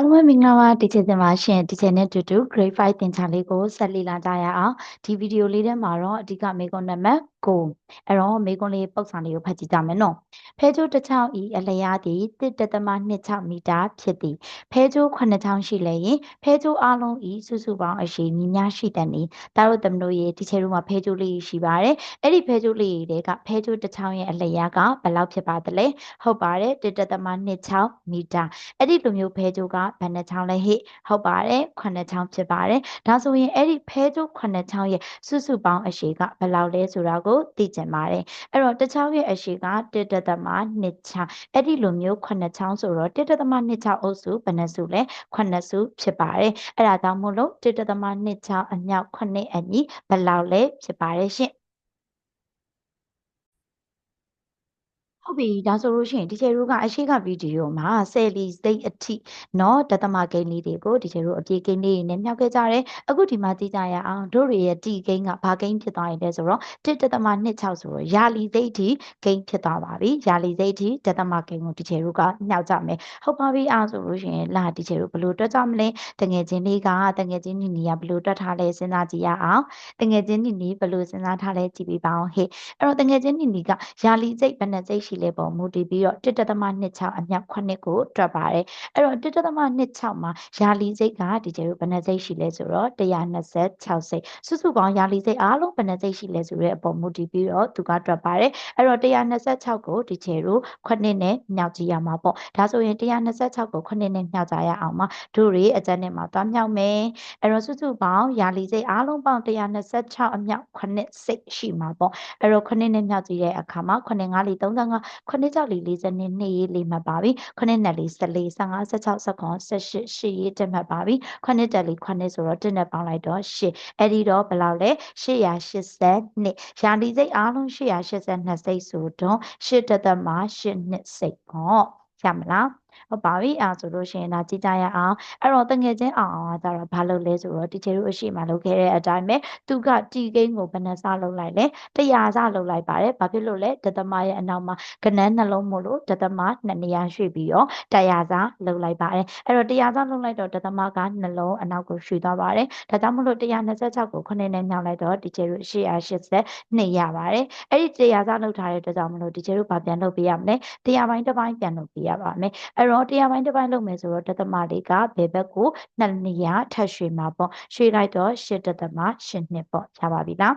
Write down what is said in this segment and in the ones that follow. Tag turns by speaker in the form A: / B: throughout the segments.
A: အားလုံးပဲမင်္ဂလာပါတီချာတင်ပါရှင်တီချာနဲ့တူတူ grade 5သင်ချာလေးကိုဆက်လေ့လာကြရအောင်ဒီဗီဒီယိုလေးထဲမှာတော့အဓိကမေကွန်နံပါတ်9အဲ့တော့မေကွန်လေးပုတ်စာလေးကိုဖတ်ကြည့်ကြမယ်နော်ဖဲကျိုးတစ်ချောင်းဤအလျားသည်1.26မီတာဖြစ်သည်ဖဲကျိုး9ချောင်းရှိလဲရင်ဖဲကျိုးအလုံးဤစုစုပေါင်းအရှိညီများရှိတဲ့နေဒါတို့သမတို့ရေတီချာတို့မှာဖဲကျိုးလေးရှိပါတယ်အဲ့ဒီဖဲကျိုးလေးတွေကဖဲကျိုးတစ်ချောင်းရဲ့အလျားကဘယ်လောက်ဖြစ်ပါသလဲဟုတ်ပါတယ်1.26မီတာအဲ့ဒီလိုမျိုးဖဲကျိုးကဘယ်နှချောင်းလဲဟိဟုတ်ပါတယ်9ချောင်းဖြစ်ပါတယ်ဒါဆိုရင်အဲ့ဒီဖဲကျိုး9ချောင်းရဲ့စုစုပေါင်းအရှိကဘယ်လောက်လဲဆိုတာကိုသိကျင်ပါတယ်အဲ့တော့တစ်ချောင်းရဲ့အရှိက1.2ချောင်းအဲ့ဒီလိုမျိုး9ချောင်းဆိုတော့1.2ချောင်းအုပ်စုဘယ်နှစုလဲ9စုဖြစ်ပါတယ်အဲ့ဒါကြောင့်မို့လို့1.2ချောင်းအမြောက်9အညီဘယ်လောက်လဲဖြစ်ပါတယ်ရှင် ဟုတ်ပြီဒါဆိုလို့ရှိရင်ဒီချေတို့ကအရှိကဗီဒီယိုမှာဆယ်လီစိတ်အထိเนาะဒသမဂိမ်းလေးတွေကိုဒီချေတို့အပြေးဂိမ်းလေးတွေနဲ့မြောက်ခဲ့ကြတယ်အခုဒီမှာကြည့်ကြရအောင်တို့တွေရဲ့တီဂိမ်းကဘာဂိမ်းဖြစ်သွားရင်လဲဆိုတော့1ဒသမ26ဆိုတော့ယာလီစိတ်ထိဂိမ်းဖြစ်သွားပါပြီယာလီစိတ်ထိဒသမဂိမ်းကိုဒီချေတို့ကမြောက်ကြမယ်ဟုတ်ပါပြီအားဆိုလို့ရှိရင်လာဒီချေတို့ဘယ်လိုတွက်ကြမလဲတငယ်ချင်းလေးကတငယ်ချင်းနီနီကဘယ်လိုတွက်ထားလဲစဉ်းစားကြည့်ရအောင်တငယ်ချင်းနီနီဘယ်လိုစဉ်းစားထားလဲကြည့်ပြီးပါအောင်ဟေ့အဲ့တော့တငယ်ချင်းနီနီကယာလီစိတ်ဘယ်နှစိတ်ရှိ လဲပေါ်မူတည်ပြီးတော့1.26အမြောက်9ကိုတွက်ပါတယ်အဲ့တော့1.26မှာယာလီစိတ်ကဒီကျတို့ဘယ်နှစိတ်ရှိလဲဆိုတော့126စိတ်စုစုပေါင်းယာလီစိတ်အားလုံးဘယ်နှစိတ်ရှိလဲဆိုတဲ့အပေါ်မူတည်ပြီးတော့သူကတွက်ပါတယ်အဲ့တော့126ကိုဒီကျတို့9နဲ့မြောက်ကြည့်ရမှာပေါ့ဒါဆိုရင်126ကို9နဲ့မြောက်ကြရအောင်ပါတို့တွေအကြက်နဲ့မှာသွားမြောက်မယ်အဲ့တော့စုစုပေါင်းယာလီစိတ်အားလုံးပေါင်း126အမြောက်9စိတ်ရှိမှာပေါ့အဲ့တော့9နဲ့မြောက်ကြည့်တဲ့အခါမှာ9 5လီ35 9ကြောက်လီ40နှစ်နှစ်ရေးလေးမှတ်ပါပြီ9နဲ့လီ14 15 16 19 18 8ရေးတက်မှတ်ပါပြီ9တက်လီ9ဆိုတော့1နဲ့ပေါင်းလိုက်တော့8အဲ့ဒီတော့ဘယ်လောက်လဲ882ရာလီစိတ်အားလုံး882စိတ်ဆိုတော့8တက်သက်မှာ8နှစ်စိတ်ပေါ့ရမလားဟုတ်ပါပြီအဲဆိုလို့ရှိရင်ဒါကြည့်ကြရအောင်အဲ့တော့တငယ်ချင်းအောင်အောင်ကကြတော့ဘာလုပ်လဲဆိုတော့တီချေတို့အရှိမလုပ်ခဲ့တဲ့အတိုင်းပဲသူကတီကိန်းကိုဘယ်နှစလုပ်လိုက်လဲတရားစလုပ်လိုက်ပါတယ်ဘာဖြစ်လို့လဲတသမရဲ့အနောက်မှာကနန်းနှလုံးမို့လို့တသမနှစ်နေရာရွှေ့ပြီးတော့တရားစလုပ်လိုက်ပါတယ်အဲ့တော့တရားစလုပ်လိုက်တော့တသမကနှလုံးအနောက်ကိုရွှေ့သွားပါတယ်ဒါကြောင့်မို့လို့126ကို9နဲ့ညှောက်လိုက်တော့တီချေတို့880နှစ်ရပါတယ်အဲ့ဒီတရားစလုပ်ထားတဲ့အတွက်ကြောင့်မလို့တီချေတို့ဘာပြန်လုပ်ပေးရမလဲတရားပိုင်းတစ်ပိုင်းပြန်လုပ်ပေးရပါမယ်အဲ့တော့တရားပိုင်းတစ်ပိုင်းလုပ်မယ်ဆိုတော့တသမလေးကဘယ်ဘက်ကိုနှစ်နေရာထပ်ရွှေ့မှာပေါ့ရွှေ့လိုက်တော့8တသမ8နှစ်ပေါ့ရပါပြီလား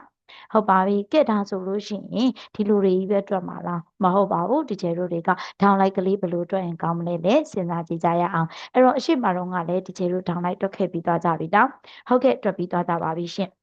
A: ဟုတ်ပါပြီကဲဒါဆိုလို့ရှိရင်ဒီလိုတွေကြီးပဲတွက်မှာလားမဟုတ်ပါဘူးဒီကျဲတို့တွေကဒေါင်းလိုက်ကလေးဘယ်လိုတွက်ရင်ကောင်းမလဲလဲစဉ်းစားကြည့်ကြရအောင်အဲ့တော့အရှိမတော့ကလည်းဒီကျဲတို့ဒေါင်းလိုက်တွက်ခဲ့ပြီးသွားကြပြီနော်ဟုတ်ကဲ့တွက်ပြီးသွားကြပါပြီရှင်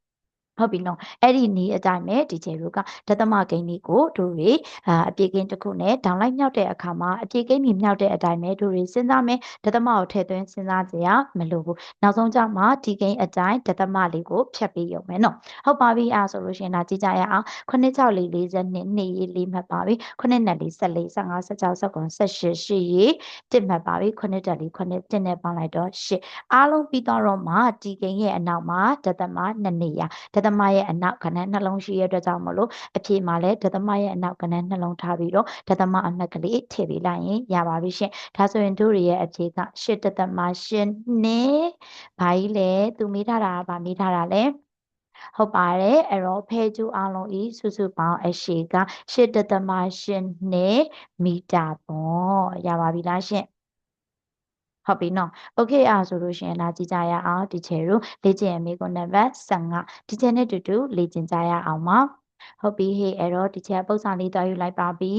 A: ဟုတ်ပြီနော်အဲ့ဒီနီးအတိုင်းပဲဒီကျေတို့ကဒသမဂိမ်းလေးကိုတို့တွေအာအပြေကင်းတစ်ခုနဲ့ဒေါင်လိုက်မြောက်တဲ့အခါမှာအပြေကင်းကြီးမြောက်တဲ့အတိုင်းပဲတို့တွေစဉ်းစားမယ်ဒသမကိုထည့်သွင်းစဉ်းစားကြရမလို့ဘူးနောက်ဆုံးကြမှာဒီကိန်းအတိုင်းဒသမလေးကိုဖြတ်ပြီးရုံပဲနော်ဟုတ်ပါပြီအားဆိုလို့ရှိရင်ဒါကြည့်ကြရအောင်9 6လေး42နှစ်ရေးလေးမှတ်ပါပြီ9နဲ့လေး14 15 16 19 18 8ရေးတစ်မှတ်ပါပြီ9တက်လေး9တစ်နဲ့ပေါင်းလိုက်တော့8အားလုံးပြီးတော့မှဒီကိန်းရဲ့အနောက်မှာဒသမ2နေရဒသမရဲ့အနောက်ကဏ္ဍနှလုံးရှိရတဲ့အတွက်ကြောင့်မလို့အဖြေမှာလည်းဒသမရဲ့အနောက်ကဏ္ဍနှလုံးထားပြီးတော့ဒသမအမှတ်ကလေးထည့်ပေးလိုက်ရင်ရပါပြီရှင်ဒါဆိုရင်တို့ရဲ့အဖြေက8ဒသမ8နဲ့ဘာကြီးလဲသူမေးထားတာဗာမေးထားတာလဲဟုတ်ပါတယ်အဲ့တော့ဖဲကျူးအလုံးဤစုစုပေါင်းအရှိက8.8နဲ့မီတာပေါ့ရပါပြီလားရှင် ဟုတ်ပြီနော်โอเคအားဆိုလို့ရှိရင်လာကြည့်ကြရအောင်ဒီချေတို့လေ့ကျင့်အမေကိုနံပါတ်15ဒီချေနဲ့တူတူလေ့ကျင့်ကြရအောင်ပါဟုတ်ပြီဟေ့အဲ့တော့ဒီချေပုံစံလေးတွားယူလိုက်ပါပြီ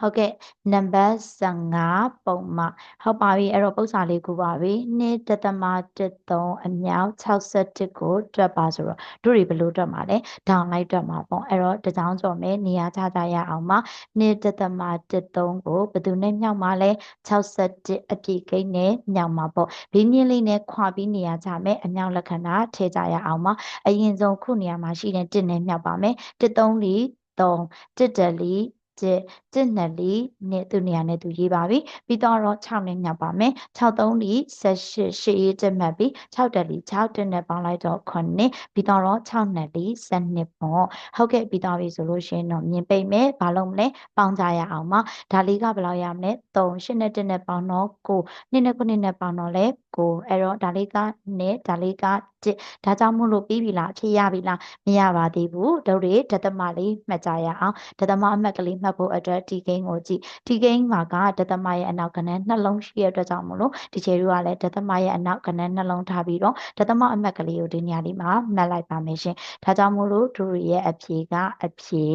A: ဟုတ်ကဲ့နံပါတ်15ပုံမှဟုတ်ပါပြီအဲ့တော့ပု္ပ္ပာလေးခုပါပြီ2တသမ13အမြောက်61ကိုတွက်ပါဆိုတော့တို့တွေဘယ်လိုတွက်မှာလဲဒေါင်လိုက်တွက်မှာပေါ့အဲ့တော့တကြောင်ကြော်မယ်နေရာချကြရအောင်ပါ2တသမ13ကိုဘယ်သူနဲ့မြောက်မှာလဲ61အပြည့်ကိန်းနဲ့မြောက်မှာပေါ့ဘင်းင်းလေးနဲ့ခွာပြီးနေရာချမယ်အမြောက်လက္ခဏာထည့်ကြရအောင်ပါအရင်ဆုံးခုနေရာမှာရှိတဲ့1နဲ့မြောက်ပါမယ်1 3လီ3 1 တလီတစ်တတစ်နဲ့လေးနဲ့သူနေရာနဲ့သူရေးပါပြီပြီးတော့6နဲ့ညှောက်ပါမယ်6 3လီ18 8ရေးတက်မှတ်ပြီး6တက်လီ6တက်နဲ့ပေါင်းလိုက်တော့9ပြီးတော့6နဲ့လီ12ပေါ့ဟုတ်ကဲ့ပြီးတော့ပြီဆိုလို့ရှိရင်တော့မြင်ပိတ်မယ်ဘာလို့မလဲပေါင်းကြရအောင်ပါဒါလေးကဘယ်လောက်ရမလဲ3 8နဲ့1နဲ့ပေါင်းတော့9 2နဲ့9နဲ့ပေါင်းတော့လဲ9အဲ့တော့ဒါလေးကနဲ့ဒါလေးက1ဒါကြောင့်မို့လို့ပြီးပြီလားအဖြေရပြီလားမရပါသေးဘူးတို့တွေဒသမလေးမှတ်ကြရအောင်ဒသမအမှတ်ကလေးမှတ်ဖို့အတွက်ဒီကိန်းကိုကြည့်ဒီကိန်းမှာကဒသမရဲ့အနောက်ကနန်းနှလုံးရှိရတဲ့အတွက်ကြောင့်မို့လို့ဒီချေတို့ကလည်းဒသမရဲ့အနောက်ကနန်းနှလုံးထားပြီးတော့ဒသမအမှတ်ကလေးကိုဒီနေရာလေးမှာမှတ်လိုက်ပါမယ်ရှင်ဒါကြောင့်မို့လို့တို့ရဲ့အဖြေကအဖြေ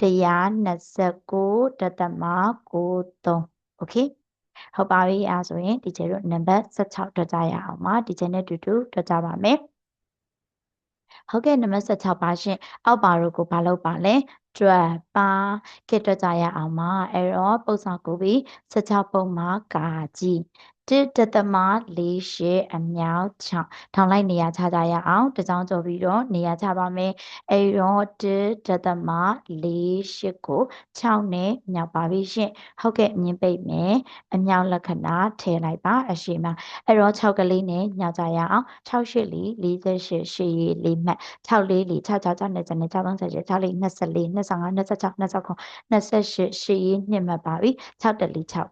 A: 129ဒသမ93 okay ဟုတ်ပါပြီအဲဆိုရင်ဒီကျတို့နံပါတ်16တွက်ကြရအောင်ပါဒီကျနဲ့တူတူတွက်ကြပါမယ်ဟုတ်ကဲ့နံပါတ်16ပါရှင်အောက်ပါတို့ကိုဘာလုပ်ပါလဲ တွက်ပါခေတ်တွက်ကြရအောင်ပါအဲ့တော့ပုံစံကိုပြီး16ပုံမှာကာကြည့် 1.48အမြောက်6ထောင်လိုက်နေရာချကြရအောင်တကြောင်ကျော်ပြီးတော့နေရာချပါမယ်အဲဒီတော့1.48ကို6နဲ့မြောက်ပါပြီရှင်ဟုတ်ကဲ့မြင်ပိတ်မယ်အမြောက်လက္ခဏာထည့်လိုက်ပါအရှိမအဲ့တော့6ကလေးနဲ့မြောက်ကြရအောင်68 48 48 4မှတ်64 4 66 66 36 64 24 25 26 29 28 4မှတ်ပါပြီ6 4 6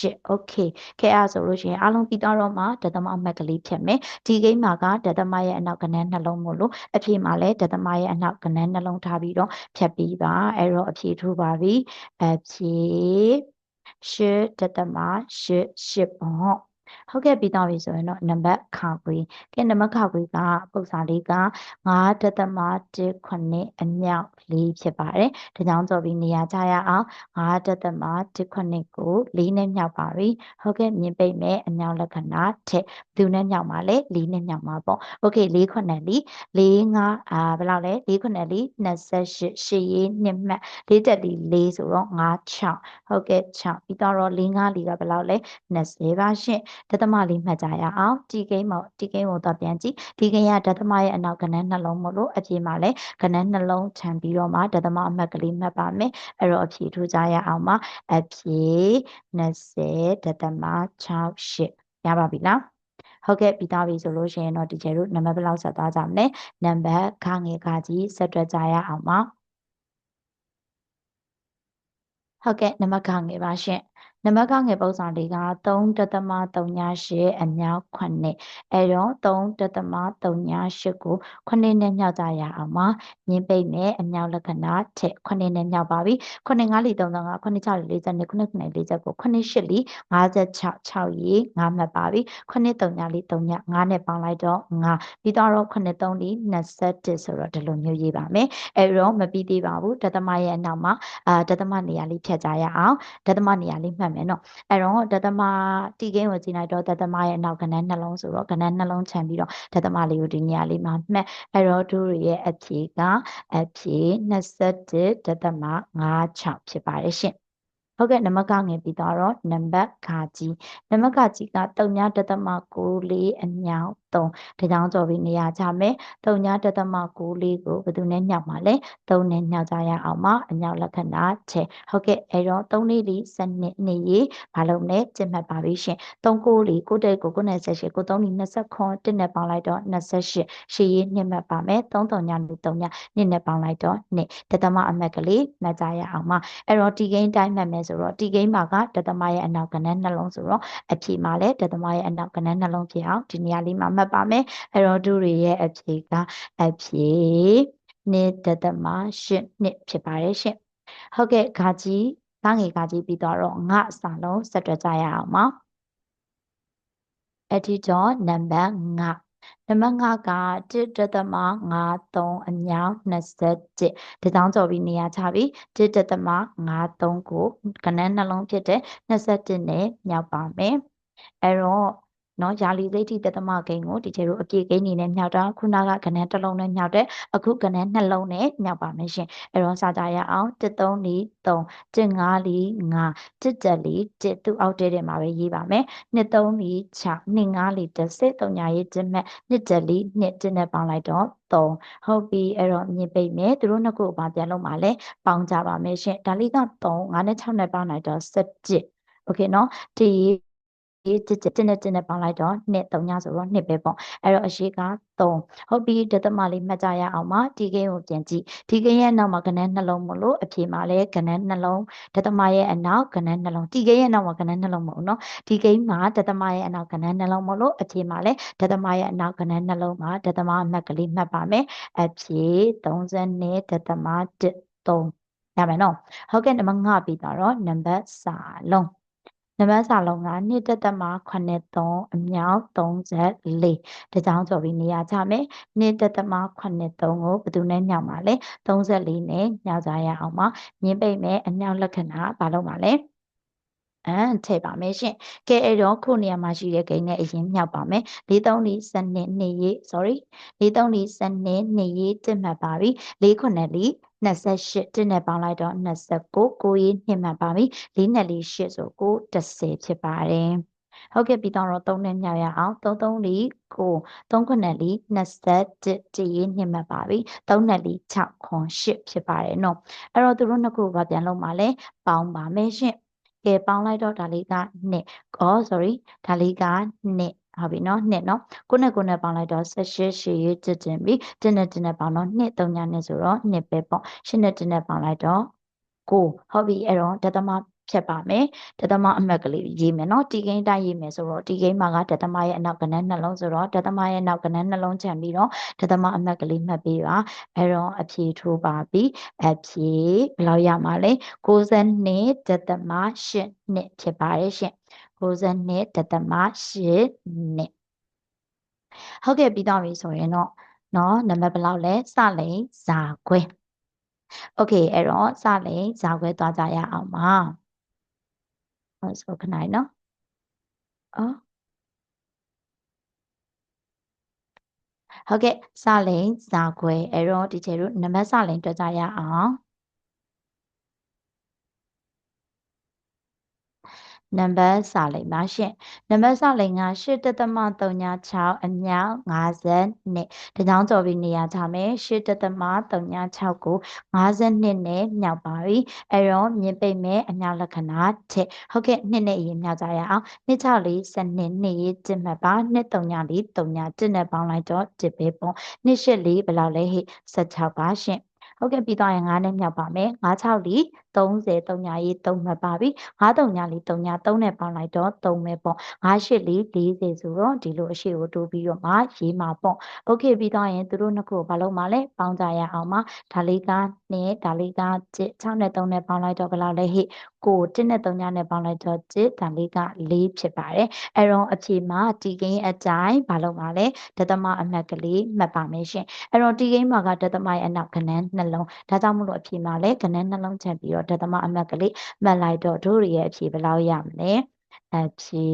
A: 8 okay ခဲ့အားဆိုလို့ရှိရင်အားလုံးပြီးတော့မှဒသမအမှတ်ကလေးဖြစ်မယ်ဒီဂိမ်းမှာကဒသမရဲ့အနောက်ကနန်းနှလုံးမို့လို့အဖြေမှာလည်းဒသမရဲ့အနောက်ကနန်းနှလုံးထားပြီးတော့ဖြတ်ပြီးပါအဲ့တော့အဖြေထိုးပါပြီအဖြေရှစ်ဒသမရှစ်ရှစ်ပေါ့ ဟုတ်ကဲ့ပြီးတော့ပြီဆိုရင်တော့နံပါတ်ခါခွေကဲနံပါတ်ခါခွေကပု္ပ္ပစာလေးက9.18အမြောက်လေးဖြစ်ပါတယ်။ဒါကြောင့်ကြော်ပြီးနေရာကြရအောင်9.18ကို၄နဲ့မြောက်ပါပြီ။ဟုတ်ကဲ့မြင်ပိတ်မဲ့အမြောက်လက္ခဏာထက်သူနဲ့မြောက်ပါလေ၄နဲ့မြောက်ပါပေါ့။ Okay ၄ခုနဲ့လီ၄5အာဘယ်လောက်လဲ၄ခုနဲ့လီ28 8ရေးနှစ်မှတ်၄တက်လီ၄ဆိုတော့9 6ဟုတ်ကဲ့6ပြီးတော့၄5လီကဘယ်လောက်လဲ20ပါရှင့်ဒသမလေးမှတ်ကြရအောင်ဒီကိန်းပေါ့ဒီကိန်းကိုတော့ပြန်ကြည့်ဒီကိန်းကဒသမရဲ့အနောက်ကနန်းနှလုံးမို့လို့အဖြေမှာလည်းကနန်းနှလုံးခြံပြီးတော့မှဒသမအမှတ်ကလေးမှတ်ပါမယ်အဲ့တော့အဖြေထူကြရအောင်ပါအဖြေ20ဒသမ68ရပါပြီလားဟုတ်ကဲ့ပြီးသားပြီဆိုလို့ရှိရင်တော့ဒီကျတို့နံပါတ်ဘယ်လောက်ဆက်သွားကြမလဲနံပါတ်ခငယ်ခကြီးဆက်တွက်ကြရအောင်ပါဟုတ်ကဲ့နံပါတ်ခငယ်ပါရှင် နံပါတ်ကငယ်ပုံစံလေးက3.38အမြောက်9အဲတော့3.38ကို9နဲ့မြောက်ကြရအောင်ပါမြင်းပိတ်နဲ့အမြောက်လက္ခဏာထက်9နဲ့မြောက်ပါပြီ9 5လီ35 9 6လီ40 9 9 49 9 8လီ56 6ရေ9မှတ်ပါပြီ9 3လီ3 5နဲ့ပေါင်းလိုက်တော့9ပြီးတော့9 3လီ21ဆိုတော့ဒီလိုမျိုးရေးပါမယ်အဲတော့မပြီးသေးပါဘူးဒသမရဲ့အနောက်မှာအာဒသမနေရာလေးဖြတ်ကြရအောင်ဒသမနေရာလေးမှတ်မယ်နော်အဲ့တော့ဒသမတီကိန်းကိုကြည့်လိုက်တော့ဒသမရဲ့အနောက်ကဏ္ဍနှလုံးဆိုတော့ကဏ္ဍနှလုံးခြံပြီးတော့ဒသမလေးကိုဒီနေရာလေးမှာမှတ်အဲ့တော့တို့ရဲ့အဖြေကအဖြေ21ဒသမ56ဖြစ်ပါတယ်ရှင်ဟုတ်ကဲ့နမကငယ်ပြီးတော့နံပါတ်ခါကြီးနံပါတ်ခါကြီးကတုံညာတသမ94အမြောက် 3ဒါကြောင့်ကြော်ပြီးနေရာချမယ်တုံညာတသမ94ကိုဘယ်သူနဲ့ညှောက်မှာလဲ3နဲ့ညှောက်ကြရအောင်ပါအမြောက်လက္ခဏာချက်ဟုတ်ကဲ့အဲတော့3လေးလီစနစ်နေရေးဘာလို့လဲကျင့်မှတ်ပါပြီရှင်3ကိုလီကိုတဲ့ကိုကို98ကို3လီ20ခွန်1နဲ့ပေါင်းလိုက်တော့28ရှေးရေးနှစ်မှတ်ပါမယ်3တုံညာလီ3ညာ2နဲ့ပေါင်းလိုက်တော့2တသမအမှတ်ကလေးမှတ်ကြရအောင်ပါအဲ့တော့ဒီဂိမ်းတိုင်းမှတ်မယ်ဆိုတော့ဒီဂိမ်းမှာကတသမရဲ့အနောက်ကနန်းနှလုံးဆိုတော့အဖြေမှာလည်းတသမရဲ့အနောက်ကနန်းနှလုံးဖြစ်အောင်ဒီနေရာလေးမှာမှတ်ပါမယ်အဲ့တော့တို့တွေရဲ့အဖြေကအဖြေနှစ်တသမရှစ်နှစ်ဖြစ်ပါတယ်ရှင်ဟုတ်ကဲ့ခါကြီးငါငယ်ခါကြီးပြီးတော့ငါအစာလုံးဆက်တွက်ကြရအောင်ပါအဲ့ဒီတော့နံပါတ်5နံပါတ်5က1တသမ53အမြောက်27ဒီတောင်းကြော်ပြီးနေရာချပြီး1တသမ53ကိုကနန်းနှလုံးဖြစ်တဲ့21နဲ့မြောက်ပါမယ်အဲ့တော့ နော်ယာလီသိတိတသမဂိမ်းကိုဒီကျတို့အပြည့်ဂိမ်းနေနဲ့မြောက်တာခုနကကနန်းတစ်လုံးနဲ့မြောက်တယ်အခုကနန်းနှလုံးနဲ့မြောက်ပါမယ်ရှင်အဲ့တော့စာကြရအောင်13လီ3 15လီ5 1လီ1သူ့အောက်တဲတဲ့မှာပဲရေးပါမယ်23လီ6 25လီ10 3ညာရေး1မှတ်2လီ2 1နဲ့ပေါင်းလိုက်တော့3ဟုတ်ပြီအဲ့တော့မြင်ပိတ်မယ်သူတို့နှစ်ခုဘာပြန်လုံးပါလဲပေါင်းကြပါမယ်ရှင်ဒါလေးက3 5နဲ့6နဲ့ပေါင်းလိုက်တော့17โอเคเนาะဒီ တစ်တစ်နဲ့တစ်နဲ့ပေါင်းလိုက်တော့2 3ညဆိုတော့2ပဲပေါ့အဲ့တော့အရှိက3ဟုတ်ပြီဒသမလေးမှတ်ကြရအောင်ပါဒီကိန်းကိုပြန်ကြည့်ဒီကိန်းရဲ့နောက်မှာကဏ္ဍနှလုံးမလို့အဖြေမှာလည်းကဏ္ဍနှလုံးဒသမရဲ့အနောက်ကဏ္ဍနှလုံးဒီကိန်းရဲ့နောက်မှာကဏ္ဍနှလုံးမဟုတ်နော်ဒီကိန်းမှာဒသမရဲ့အနောက်ကဏ္ဍနှလုံးမလို့အဖြေမှာလည်းဒသမရဲ့အနောက်ကဏ္ဍနှလုံးမှာဒသမအမှတ်ကလေးမှတ်ပါမယ်အဖြေ32ဒသမ1 3ရမယ်နော်ဟုတ်ကဲ့နံပါတ်5ပြီးတော့နံပါတ်စာလုံး နံပါတ်စာလုံးက2တက်တက်မှာ83အမြောက်34တကြောင်ကျော်ပြီးနေရာချမယ်2တက်တက်မှာ83ကိုဘယ်သူနဲ့ညောက်မှာလဲ34နဲ့ညောက်ကြရအောင်ပါမြင်းပိတ်မယ်အမြောက်လက္ခဏာဘာလို့ပါလဲ အမ်ထည့်ပါမယ်ရှင်ကဲအဲ့တော့ခုနေရာမှာရှိတဲ့ဂိမ်းနဲ့အရင်မြောက်ပါမယ်၄3လီစနစ်2ရေး sorry ၄3လီစနစ်2ရေးတက်မှတ်ပါပြီ၄ခုနဲ့လီ28တစ်နဲ့ပေါင်းလိုက်တော့29ကိုရေးနှစ်မှတ်ပါပြီ၄နဲ့၄8ဆိုကို10ဖြစ်ပါတယ်ဟုတ်ကဲ့ပြီးတော့3နဲ့မြောက်ရအောင်3 3လီကို3ခုနဲ့လီ21တရေးနှစ်မှတ်ပါပြီ3နဲ့လီ6ခွန်8ဖြစ်ပါတယ်နော်အဲ့တော့သူတို့နှစ်ခုကပြန်လုံးပါလဲပေါင်းပါမယ်ရှင် ကဲပေါင်းလိုက်တော့ဒါလေးက2အော် sorry ဒါလေးက2ဟုတ်ပြီနော်နှစ်နော်ကိုနဲ့ကိုနဲ့ပေါင်းလိုက်တော့18ရှည်ရေးတစ်တင်ပြီးတစ်နဲ့တစ်နဲ့ပေါင်းတော့နှစ်3ညနဲ့ဆိုတော့နှစ်ပဲပေါ့ရှင်းနဲ့တစ်နဲ့ပေါင်းလိုက်တော့ကိုဟုတ်ပြီအဲ့တော့ဒသမ ဖြတ်ပါမယ်ဒသမအမှတ်ကလေးရေးမယ်နော်တီကိန်းတိုင်းရေးမယ်ဆိုတော့တီကိန်းမှာကဒသမရဲ့အနောက်ကနန်းနှလုံးဆိုတော့ဒသမရဲ့နောက်ကနန်းနှလုံးချန်ပြီးတော့ဒသမအမှတ်ကလေးမှတ်ပေးပါအဲ့တော့အဖြေထိုးပါပြီအဖြေဘယ်လောက်ရမှာလဲ62ဒသမ8နှစ်ဖြစ်ပါတယ်ရှင်62တသမ8နှစ်ဟုတ်ကဲ့ပြီးတော့ပြီဆိုရင်တော့เนาะနံပါတ်ဘယ်လောက်လဲစလိန်ဇာခွဲโอเคအဲ့တော့စလိန်ဇာခွဲသွားကြရအောင်ပါဟုတ် ဆိုခဏနော်အော်ဟုတ်ကဲ့စလိန်ဇာခွဲအဲ့တော့ဒီချေတို့နံပါတ်စလိန်တွေ့ကြရအောင် နံပါတ်စာလိမ်ပါရှင်နံပါတ်စာလိမ်က8.36အမြောက်52တကြောင်ကျော်ပြီးနေရာချမယ်8.36ကို52နဲ့မြောက်ပါပြီအဲ့တော့မြင်ပိတ်မဲ့အမြောက်လက္ခဏာထက်ဟုတ်ကဲ့နှစ်နဲ့အရင်မြောက်ကြရအောင်နှစ်6လေး12နှစ်ရေးကျမှတ်ပါနှစ်3ညလေး3ည1နဲ့ပေါင်းလိုက်တော့1ပဲပေါ့နှစ်8လေးဘယ်လောက်လဲဟိ16ပါရှင်ဟုတ်ကဲ့ပြီးတော့ရင်9နဲ့မြောက်ပါမယ်9 6လီ 30 3ညာရေး3မှတ်ပါပြီ9 3ညာလီ3ညာ3နဲ့ပေါင်းလိုက်တော့3ပဲပေါ့9 8လီ40ဆိုတော့ဒီလိုအရှိကိုတိုးပြီးတော့မှရေးမှာပေါ့โอเคပြီးတော့ရင်သူတို့နှစ်ခုဘာလို့မှလဲပေါင်းကြရအောင်ပါဒါလေးက2ဒါလေးက6နဲ့3နဲ့ပေါင်းလိုက်တော့ဘယ်လောက်လဲဟိကို1နဲ့3ညနဲ့ပေါင်းလိုက်တော့1ဒါလေးက4ဖြစ်ပါတယ်အဲ့တော့အဖြေမှာတီကိန်းအတိုင်းဘာလို့မှလဲဒသမအမှတ်ကလေးမှတ်ပါမယ်ရှင်အဲ့တော့တီကိန်းမှာကဒသမရဲ့အနောက်ကနန်းနှလုံးဒါကြောင့်မို့လို့အဖြေမှာလဲကနန်းနှလုံးချက်ပြီးတော့ ဒသမအမှတ်ကလေးမှတ်လိုက်တော့တို့ရဲ့အဖြေဘယ်လောက်ရမလဲအဖြေ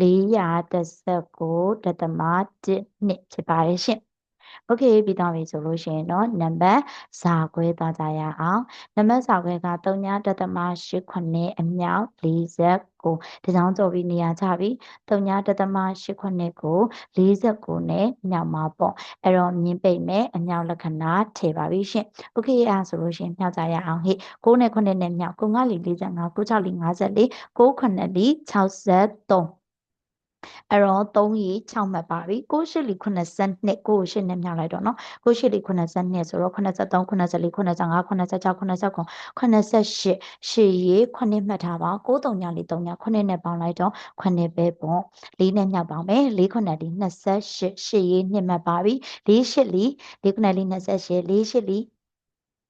A: 419ဒသမ1နှစ်ဖြစ်ပါတယ်ရှင် ။ Okay ပြီးသွားပြီဆိုလို့ရှိရင်တော့နံပါတ်ဇာခွဲသွားကြရအောင်။နံပါတ်ဇာခွဲက3.89အမြောက်49ဒီကြောင်ကြော်ပြီးနေရာချပြီး3.89ကို49နဲ့မြောက်မှာပေါ့။အဲ့တော့မြင်းပိတ်မဲ့အမြောက်လက္ခဏာထည့်ပါပြီရှင်။ Okay အားဆိုလို့ရှိရင်မြောက်ကြရအောင်ဟိ6နဲ့9နဲ့မြောက်9ကလီ45 96လီ54 9 9လီ63 အဲ့တော့3ရေ6မှတ်ပါပြီ6ရှစ်လီ82 9ရှစ်နဲ့မြောက်လိုက်တော့နော်6ရှစ်လီ82ဆိုတော့83 84 85 86 89 88ရှစ်ရေ9မှတ်ထားပါ9 3ညာလီ3ညာ9နဲ့ပေါင်းလိုက်တော့9ပဲပေါ့4နဲ့မြောက်ပါမယ်4 9လီ28ရှစ်ရေ2မှတ်ပါပြီ4ရှစ်လီ4 9လီ28 4ရှစ်လီ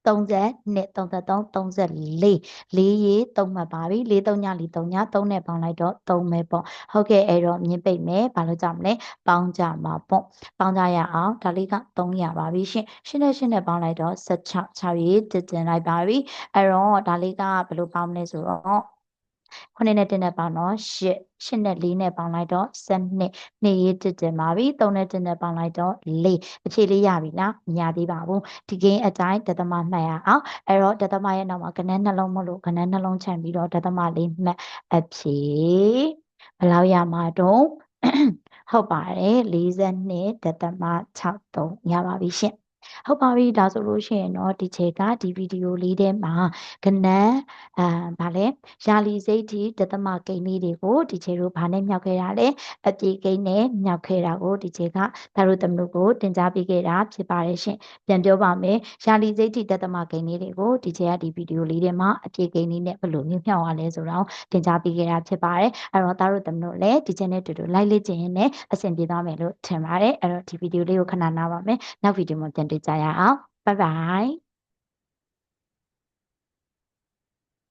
A: 32 33 34 4ရေး3မှတ်ပါပြီ4 3ညလီ3ည3နဲ့ပေါင်းလိုက်တော့3ပဲပေါ့ဟုတ်ကဲ့အဲ့တော့မြင်ပိတ်မယ်ဘာလို့ကြမလဲပေါင်းကြမှာပေါ့ပေါင်းကြရအောင်ဒါလေးက3ရပါပြီရှင်ရှင်းနဲ့ရှင်းနဲ့ပေါင်းလိုက်တော့16 6ရေးတင်တင်လိုက်ပါပြီအဲ့တော့ဒါလေးကဘယ်လိုပေါင်းမလဲဆိုတော့ 9နဲ့1နဲ့ပေါင်းတော့8 8နဲ့4နဲ့ပေါင်းလိုက်တော့12 2ရေးတစ်တင်ပါပြီ3နဲ့1နဲ့ပေါင်းလိုက်တော့4အဖြေလေးရပြီလားမရသေးပါဘူးဒီကိန်းအတိုင်းဒသမမှတ်ရအောင်အဲ့တော့ဒသမရဲ့နောက်မှာကနန်းနှလုံးမလို့ကနန်းနှလုံးခြံပြီးတော့ဒသမလေးမှတ်အဖြေဘယ်လောက်ရမှာတော့ဟုတ်ပါတယ်42ဒသမ63ရပါပြီရှင် ဟုတ်ပါပြီဒါဆိုလို့ရှိရင်တော့ဒီချက်ကဒီဗီဒီယိုလေးထဲမှာကနန်းအာဗာလဲယာလီစိတ်တီဒသမကိန်းလေးတွေကိုဒီချေတို့ဗာနဲ့မြောက်ခဲ့တာလဲအပြေကိန်းနဲ့မြောက်ခဲ့တာကိုဒီချက်ကဒါတို့သမတို့ကိုတင် जा ပေးခဲ့တာဖြစ်ပါတယ်ရှင်ပြန်ပြောပါမယ်ယာလီစိတ်တီဒသမကိန်းလေးတွေကိုဒီချက်ကဒီဗီဒီယိုလေးထဲမှာအပြေကိန်းလေးနဲ့ဘယ်လိုမျိုးမြောက်ရလဲဆိုတော့တင် जा ပေးခဲ့တာဖြစ်ပါတယ်အဲ့တော့ဒါတို့သမတို့လည်းဒီချက်နဲ့တူတူလိုက်လေ့ကျင့်ရင်းနဲ့အဆင်ပြေသွားမယ်လို့ထင်ပါတယ်အဲ့တော့ဒီဗီဒီယိုလေးကိုခဏနားပါမယ်နောက်ဗီဒီယိုမှာပြန်တွေ့ကြရအောင် bye bye